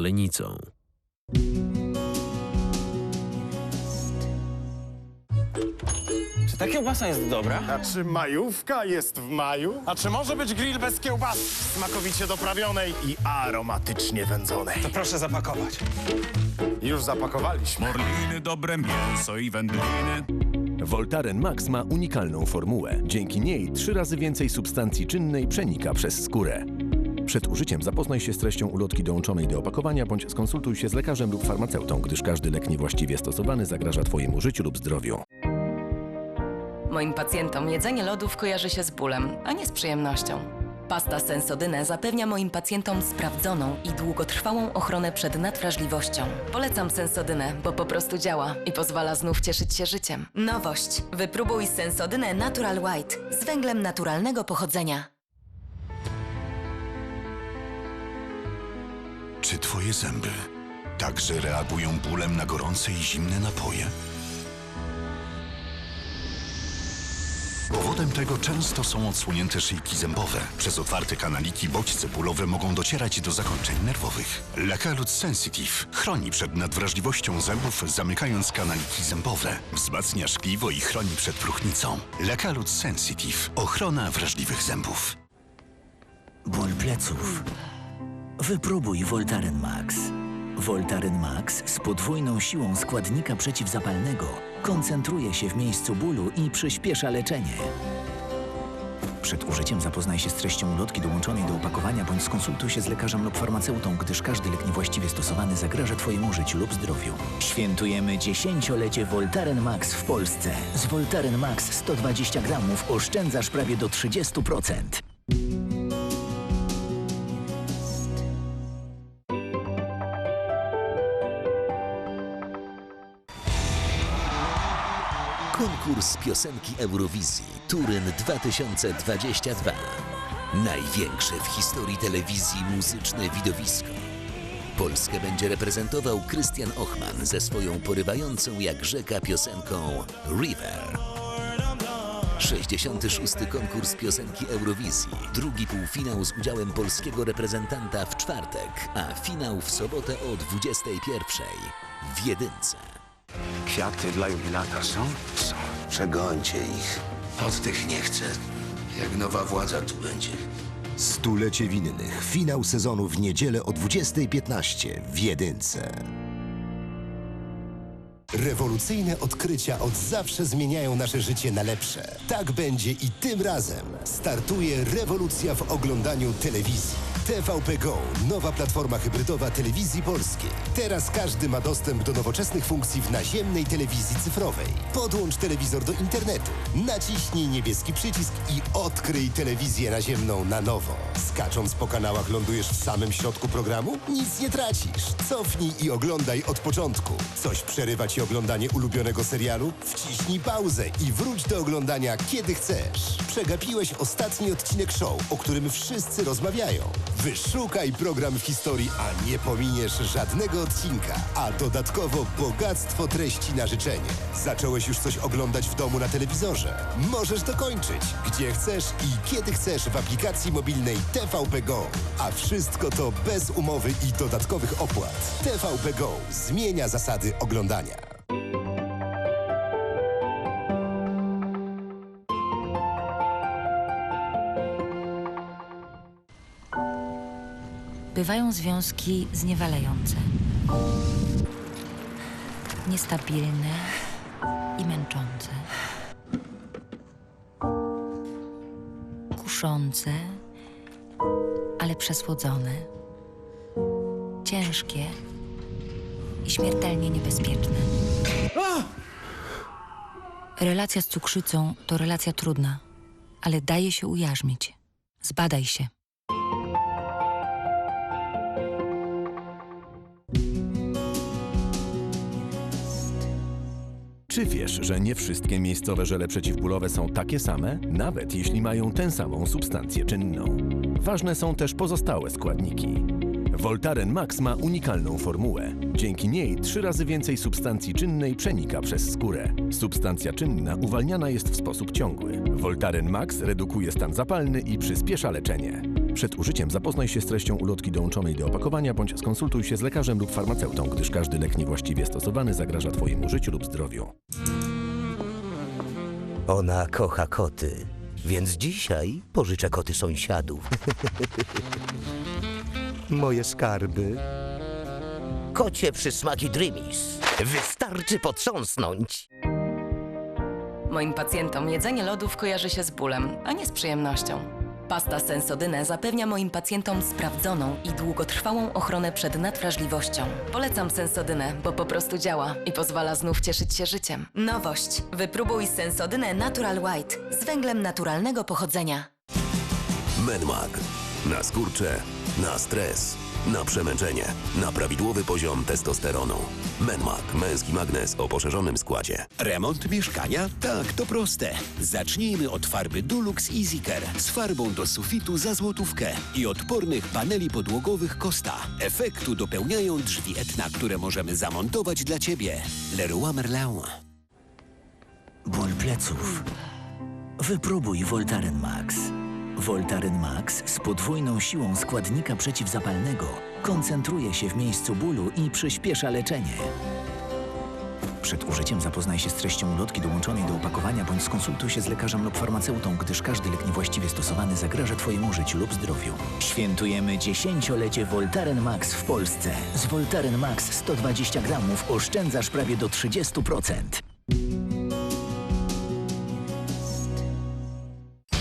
Lenicą. Czy ta kiełbasa jest dobra? A czy majówka jest w maju? A czy może być grill bez kiełbasy? Smakowicie doprawionej i aromatycznie wędzonej. To proszę zapakować. Już zapakowaliśmy. Morliny, dobre mięso i wędliny. Voltaren Max ma unikalną formułę. Dzięki niej trzy razy więcej substancji czynnej przenika przez skórę. Przed użyciem zapoznaj się z treścią ulotki dołączonej do opakowania bądź skonsultuj się z lekarzem lub farmaceutą, gdyż każdy lek niewłaściwie stosowany zagraża Twojemu życiu lub zdrowiu. Moim pacjentom jedzenie lodów kojarzy się z bólem, a nie z przyjemnością. Pasta Sensodyne zapewnia moim pacjentom sprawdzoną i długotrwałą ochronę przed nadwrażliwością. Polecam Sensodynę, bo po prostu działa i pozwala znów cieszyć się życiem. Nowość. Wypróbuj Sensodynę Natural White z węglem naturalnego pochodzenia. Czy twoje zęby także reagują bólem na gorące i zimne napoje? Powodem tego często są odsłonięte szyjki zębowe. Przez otwarte kanaliki bodźce bólowe mogą docierać do zakończeń nerwowych. Lakalut Sensitive chroni przed nadwrażliwością zębów, zamykając kanaliki zębowe. Wzmacnia szkliwo i chroni przed próchnicą. Lakalut Sensitive. Ochrona wrażliwych zębów. Ból pleców. Wypróbuj Voltaren Max. Voltaren Max z podwójną siłą składnika przeciwzapalnego koncentruje się w miejscu bólu i przyspiesza leczenie. Przed użyciem zapoznaj się z treścią ulotki dołączonej do opakowania bądź skonsultuj się z lekarzem lub farmaceutą, gdyż każdy lek niewłaściwie stosowany zagraża Twojemu życiu lub zdrowiu. Świętujemy dziesięciolecie Voltaren Max w Polsce. Z Voltaren Max 120 gramów oszczędzasz prawie do 30%. Konkurs piosenki Eurowizji Turyn 2022. Największe w historii telewizji muzyczne widowisko. Polskę będzie reprezentował Krystian Ochman ze swoją porywającą jak rzeka piosenką River. 66. konkurs piosenki Eurowizji. Drugi półfinał z udziałem polskiego reprezentanta w czwartek, a finał w sobotę o 21.00 w Jedynce. Kwiaty dla jubilata są? Przegońcie ich. Oddech nie chcę. Jak nowa władza tu będzie. Stulecie winnych. Finał sezonu w niedzielę o 20.15 w Jedynce. Rewolucyjne odkrycia od zawsze zmieniają nasze życie na lepsze. Tak będzie i tym razem. Startuje rewolucja w oglądaniu telewizji. TVP Go, nowa platforma hybrydowa telewizji polskiej. Teraz każdy ma dostęp do nowoczesnych funkcji w naziemnej telewizji cyfrowej. Podłącz telewizor do internetu, naciśnij niebieski przycisk i odkryj telewizję naziemną na nowo. Skacząc po kanałach lądujesz w samym środku programu? Nic nie tracisz. Cofnij i oglądaj od początku. Coś przerywa ci oglądanie ulubionego serialu? Wciśnij pauzę i wróć do oglądania kiedy chcesz. Przegapiłeś ostatni odcinek show, o którym wszyscy rozmawiają. Wyszukaj program w historii, a nie pominiesz żadnego odcinka. A dodatkowo bogactwo treści na życzenie. Zacząłeś już coś oglądać w domu na telewizorze? Możesz dokończyć, gdzie chcesz i kiedy chcesz w aplikacji mobilnej TVP Go. A wszystko to bez umowy i dodatkowych opłat. TVP Go zmienia zasady oglądania. Bywają związki zniewalające, niestabilne i męczące, kuszące, ale przesłodzone, ciężkie i śmiertelnie niebezpieczne. Relacja z cukrzycą to relacja trudna, ale daje się ujarzmić. Zbadaj się. Czy wiesz, że nie wszystkie miejscowe żele przeciwbólowe są takie same, nawet jeśli mają tę samą substancję czynną? Ważne są też pozostałe składniki. Voltaren Max ma unikalną formułę. Dzięki niej trzy razy więcej substancji czynnej przenika przez skórę. Substancja czynna uwalniana jest w sposób ciągły. Voltaren Max redukuje stan zapalny i przyspiesza leczenie. Przed użyciem zapoznaj się z treścią ulotki dołączonej do opakowania bądź skonsultuj się z lekarzem lub farmaceutą, gdyż każdy lek niewłaściwie stosowany zagraża Twojemu życiu lub zdrowiu. Ona kocha koty, więc dzisiaj pożyczę koty sąsiadów. Moje skarby. Kocie przysmaki Dreamies. Wystarczy potrząsnąć. Moim pacjentom jedzenie lodów kojarzy się z bólem, a nie z przyjemnością. Pasta Sensodyne zapewnia moim pacjentom sprawdzoną i długotrwałą ochronę przed nadwrażliwością. Polecam Sensodynę, bo po prostu działa i pozwala znów cieszyć się życiem. Nowość. Wypróbuj Sensodynę Natural White z węglem naturalnego pochodzenia. Menmag. Na skurcze, na stres, na przemęczenie, na prawidłowy poziom testosteronu. Menmag. Męski magnes o poszerzonym składzie. Remont mieszkania? Tak, to proste. Zacznijmy od farby Dulux EasyCare z farbą do sufitu za złotówkę i odpornych paneli podłogowych Costa. Efektu dopełniają drzwi Etna, które możemy zamontować dla Ciebie. Leroy Merlin. Ból pleców. Wypróbuj Voltaren Max. Voltaren Max z podwójną siłą składnika przeciwzapalnego koncentruje się w miejscu bólu i przyspiesza leczenie. Przed użyciem zapoznaj się z treścią ulotki dołączonej do opakowania bądź skonsultuj się z lekarzem lub farmaceutą, gdyż każdy lek niewłaściwie stosowany zagraża Twojemu życiu lub zdrowiu. Świętujemy dziesięciolecie Voltaren Max w Polsce. Z Voltaren Max 120 gramów oszczędzasz prawie do 30%.